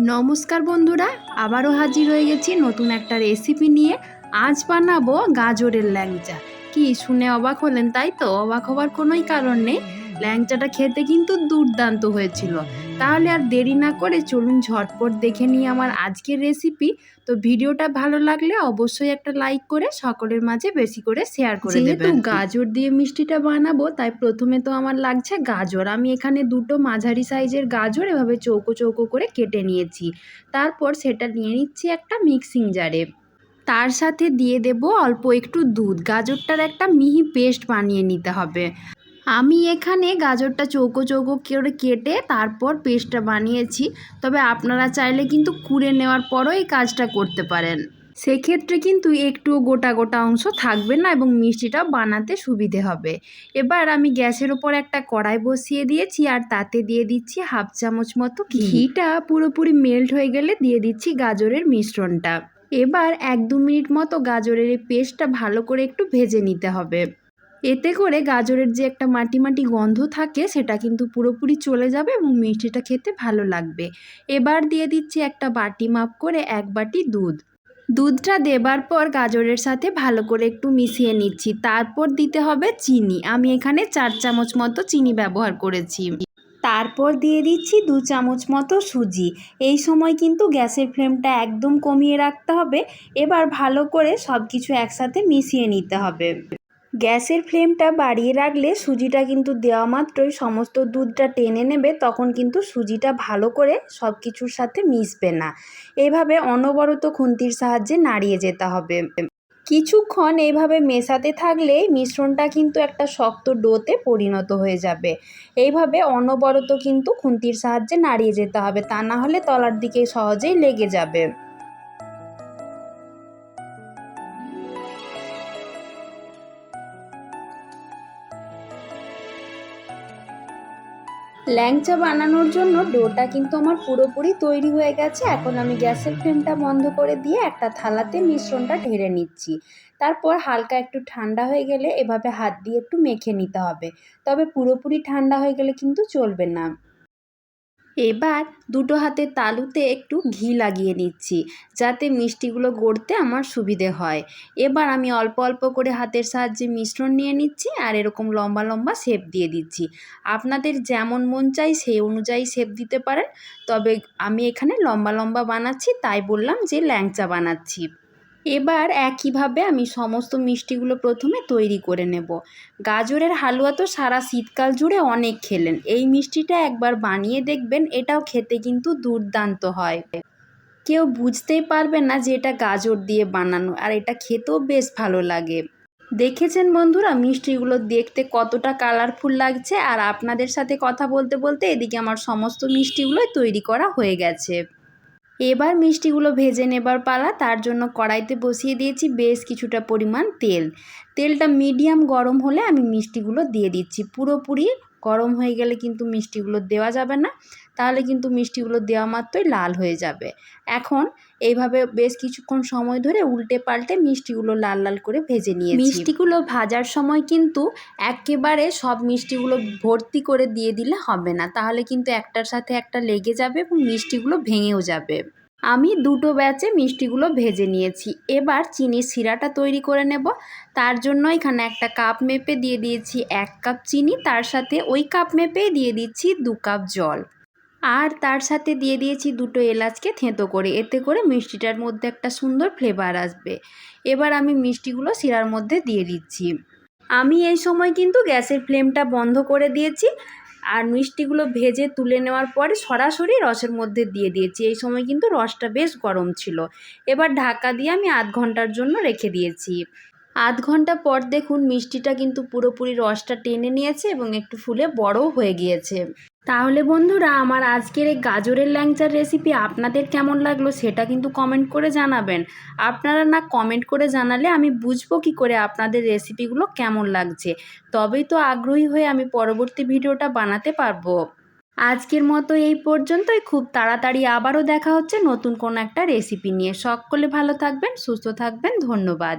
নমস্কার বন্ধুরা, আবারও হাজির হয়ে গেছি নতুন একটা রেসিপি নিয়ে। আজ বানাবো গাজরের ল্যাংচা। কি শুনে অবাক হলেন তাই তো? অবাক হবার কোনোই কারণ নেই। ল্যাংচাটা খেতে কিন্তু দুর্দান্ত হয়েছিল। তাহলে আর দেরি না করে চলুন ঝটপট দেখে নিই আমার আজকের রেসিপি তো ভিডিওটা ভালো লাগলে অবশ্যই একটা লাইক করে সকলের মাঝে বেশি করে শেয়ার করে দেবেন। গাজর দিয়ে মিষ্টিটা বানাবো তাই প্রথমে তো আমার লাগছে গাজর। আমি এখানে দুটো মাঝারি সাইজের গাজর এভাবে চৌকো চৌকো করে কেটে নিয়েছি। তারপর সেটা নিয়ে নিচ্ছি একটা মিক্সিং জারে তার সাথে দিয়ে দেব অল্প একটু দুধ। গাজরটার একটা মিহি পেস্ট বানিয়ে নিতে হবে। আমি এখানে গাজরটা চৌকো চৌকো করে কেটে তারপর পেস্টটা বানিয়েছি। তবে আপনারা চাইলে কিন্তু কুড়ে নেওয়ার পরও এই কাজটা করতে পারেন। সেক্ষেত্রে কিন্তু একটুও গোটা গোটা অংশ থাকবে না এবং মিষ্টিটা বানাতে সুবিধে হবে। এবার আমি গ্যাসের ওপর একটা কড়াই বসিয়ে দিয়েছি আর তাতে দিয়ে দিচ্ছি হাফ চামচ মতো ঘিটা পুরোপুরি মেল্ট হয়ে গেলে দিয়ে দিচ্ছি গাজরের মিশ্রণটা। এবার এক দু মিনিট মতো গাজরের এই পেস্টটা ভালো করে একটু ভেজে নিতে হবে। এতে করে গাজরের যে একটা মাটি মাটি গন্ধ থাকে, সেটা কিন্তু পুরোপুরি চলে যাবে এবং মিষ্টিটা খেতে ভালো লাগবে। এবার দিয়ে দিচ্ছি একটা বাটি মাপ করে এক বাটি দুধ। দুধটা দেবার পর গাজরের সাথে ভালো করে একটু মিশিয়ে নিচ্ছি। তারপর দিতে হবে চিনি। আমি এখানে চার চামচ মতো চিনি ব্যবহার করেছি। তারপর দিয়ে দিচ্ছি দু চামচ মতো সুজি। এই সময় কিন্তু গ্যাসের ফ্লেমটা একদম কমিয়ে রাখতে হবে। এবার ভালো করে সব কিছু একসাথে মিশিয়ে নিতে হবে। গ্যাসের ফ্লেমটা বাড়িয়ে রাখলে সুজিটা কিন্তু দেওয়া মাত্রই সমস্ত দুধটা টেনে নেবে, তখন কিন্তু সুজিটা ভালো করে সব কিছুর সাথে মিশবে না। এইভাবে অনবরত খুন্তির সাহায্যে নাড়িয়ে যেতে হবে। কিছুক্ষণ এইভাবে মেশাতে থাকলে মিশ্রণটা কিন্তু একটা শক্ত ডোতে পরিণত হয়ে যাবে। এইভাবে অনবরত কিন্তু খুন্তির সাহায্যে নাড়িয়ে যেতে হবে, তা না হলে তলার দিকে সহজেই লেগে যাবে। ল্যাংচা বানানোর জন্য ডোটা কিন্তু আমার পুরোপুরি তৈরি হয়ে গেছে। এখন আমি গ্যাসের ফ্লেমটা বন্ধ করে দিয়ে একটা থালাতে মিশ্রণটা ঢেলে নিচ্ছি। তারপর হালকা একটু ঠান্ডা হয়ে গেলে এভাবে হাত দিয়ে একটু মেখে নিতে হবে। তবে পুরোপুরি ঠান্ডা হয়ে গেলে কিন্তু চলবে না। এবার দুটো হাতের তালুতে একটু ঘি লাগিয়ে নিচ্ছি, যাতে মিষ্টিগুলো গড়তে আমার সুবিধে হয়। এবার আমি অল্প অল্প করে হাতের সাহায্যে মিশ্রণ নিয়ে নিচ্ছি আর এরকম লম্বা লম্বা শেপ দিয়ে দিচ্ছি। আপনাদের যেমন মন চাই সেই অনুযায়ী শেপ দিতে পারেন, তবে আমি এখানে লম্বা লম্বা বানাচ্ছি, তাই বললাম যে ল্যাংচা বানাচ্ছি। এবার একইভাবে আমি সমস্ত মিষ্টিগুলো প্রথমে তৈরি করে নেব। গাজরের হালুয়া তো সারা শীতকাল জুড়ে অনেক খেলেন। এই মিষ্টিটা একবার বানিয়ে দেখবেন, এটাও খেতে কিন্তু দুর্দান্ত হয়। কেউ বুঝতেই পারবে না যে এটা গাজর দিয়ে বানানো, আর এটা খেতেও বেশ ভালো লাগে। দেখেছেন বন্ধুরা, মিষ্টিগুলো দেখতে কতটা কালারফুল লাগছে, আর আপনাদের সাথে কথা বলতে বলতে এদিকে আমার সমস্ত মিষ্টিগুলোই তৈরি করা হয়ে গেছে। এবার মিষ্টিগুলো ভেজে নেবার পালা, তার জন্য কড়াইতে বসিয়ে দিয়েছি বেশ কিছুটা পরিমাণ তেল। তেলটা মিডিয়াম গরম হলে আমি মিষ্টিগুলো দিয়ে দিচ্ছি। পুরোপুরি গরম হয়ে গেলে কিন্তু মিষ্টিগুলো দেওয়া যাবে না। তাহলে কিন্তু মিষ্টিগুলো দেওয়া মাত্রই লাল হয়ে যাবে। এখন এইভাবে বেশ কিছুক্ষণ সময় ধরে উল্টে পাল্টে মিষ্টিগুলো লাল লাল করে ভেজে নিয়ে মিষ্টিগুলো ভাজার সময় কিন্তু একেবারে সব মিষ্টিগুলো ভর্তি করে দিয়ে দিলে হবে না। তাহলে কিন্তু একটার সাথে একটা লেগে যাবে এবং মিষ্টিগুলো ভেঙেও যাবে। আমি দুটো ব্যাচে মিষ্টিগুলো ভেজে নিয়েছি। এবার চিনির শিরাটা তৈরি করে নেব। তার জন্য এখানে একটা কাপ মেপে দিয়ে দিয়েছি। এক কাপ চিনি, তার সাথে ওই কাপ মেপেই দিয়ে দিচ্ছি দু কাপ জল। আর তার সাথে দিয়ে দিয়েছি দুটো এলাচকে থেঁতো করে। এতে করে মিষ্টিটার মধ্যে একটা সুন্দর ফ্লেভার আসবে। এবার আমি মিষ্টিগুলো শিরার মধ্যে দিয়ে দিচ্ছি। আমি এই সময় কিন্তু গ্যাসের ফ্লেমটা বন্ধ করে দিয়েছি আর মিষ্টিগুলো ভেজে তুলে নেওয়ার পরে সরাসরি রসের মধ্যে দিয়ে দিয়েছি। এই সময় কিন্তু রসটা বেশ গরম ছিল। এবার ঢাকা দিয়ে আমি আধ ঘণ্টার জন্য রেখে দিয়েছি। আধ ঘণ্টা পর দেখুন মিষ্টিটা কিন্তু পুরোপুরি রসটা টেনে নিয়েছে এবং একটু ফুলে বড়ও হয়ে গিয়েছে। তাহলে বন্ধুরা, আমার আজকের এই গাজরের ল্যাংচার রেসিপি আপনাদের কেমন লাগল সেটা কিন্তু কমেন্ট করে জানাবেন। আপনারা না কমেন্ট করে জানালে আমি বুঝব কি করে আপনাদের রেসিপিগুলো কেমন লাগছে। তবেই তো আগ্রহী হয়ে আমি পরবর্তী ভিডিওটা বানাতে পারব। আজকের মতো এই পর্যন্তই। খুব তাড়াতাড়ি আবারও দেখা হচ্ছে নতুন কোনো একটা রেসিপি নিয়ে। সকলে ভালো থাকবেন, সুস্থ থাকবেন, ধন্যবাদ।